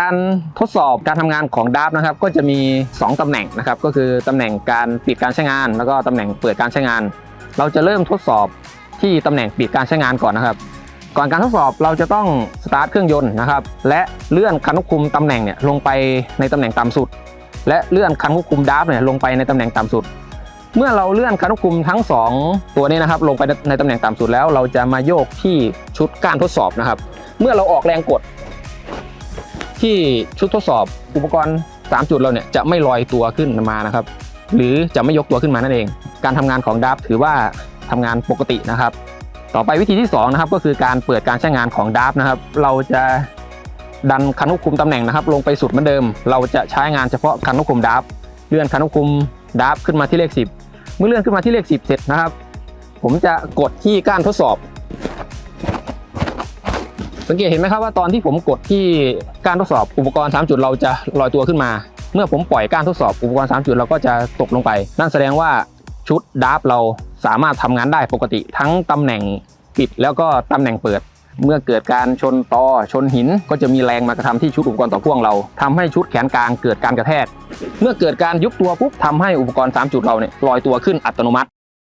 การทดสอบการทำงานของดับนะครับก็จะมี 2ตำแหน่งนะครับก็คือตำแหน่งการปิดการใช้งาน แล้วก็ตำแหน่งเปิดการใช้งาน เราจะเริ่มทดสอบที่ตำแหน่งปิดการใช้งานก่อนนะครับ ก่อนการทดสอบเราจะต้องสตาร์ทเครื่องยนต์นะครับและเลื่อนคันควบคุมตำแหน่งเนี่ยลงไปในตำแหน่งต่ำสุด และเลื่อนคันควบคุมดับเนี่ยลงไปในตำแหน่งต่ำสุด เมื่อเราเลื่อนคันควบคุมทั้งสองตัวนี้นะครับลงไปในตำแหน่งต่ำสุดแล้ว เราจะมาโยกที่ชุดก้านทดสอบนะครับ เมื่อเราออกแรงกด ที่ชุดทดสอบอุปกรณ์ 3 จุดเราเนี่ยจะไม่ลอยตัวขึ้นมานะครับ หรือจะไม่ยกตัวขึ้นมานั่นเอง การทำงานของดับถือว่าทำงานปกตินะครับ ต่อไปวิธีที่2นะครับก็คือการเปิดการใช้งานของดับนะครับ เราจะดันคันควบคุมตำแหน่งนะครับ ลงไปสุดเหมือนเดิม เราจะใช้งานเฉพาะคันควบคุมดับเลื่อนคันควบคุมดับขึ้นมาที่เลข 10 เมื่อเลื่อนขึ้นมาที่เลข 10 เสร็จนะครับ ผมจะกดที่ก้านทดสอบ สังเกตเห็นไหมครับว่าตอนที่ผมกดที่การทดสอบอุปกรณ์ 3 จุดเราจะลอยตัวขึ้นมา เมื่อผมปล่อยการทดสอบอุปกรณ์ 3 จุดเราก็จะตกลงไป นั่นแสดงว่าชุดดาร์ฟเราสามารถทำงานได้ปกติทั้งตำแหน่งปิดแล้วก็ตำแหน่งเปิด เมื่อเกิดการชนตอชนหิน ก็จะมีแรงมากระทำที่ชุดอุปกรณ์ต่อพ่วงเราทำให้ชุดแขนกลางเกิดการกระแทก เมื่อเกิดการยุบตัวปุ๊บทำให้อุปกรณ์ 3 จุดเราเนี่ยลอยตัวขึ้นอัตโนมัติ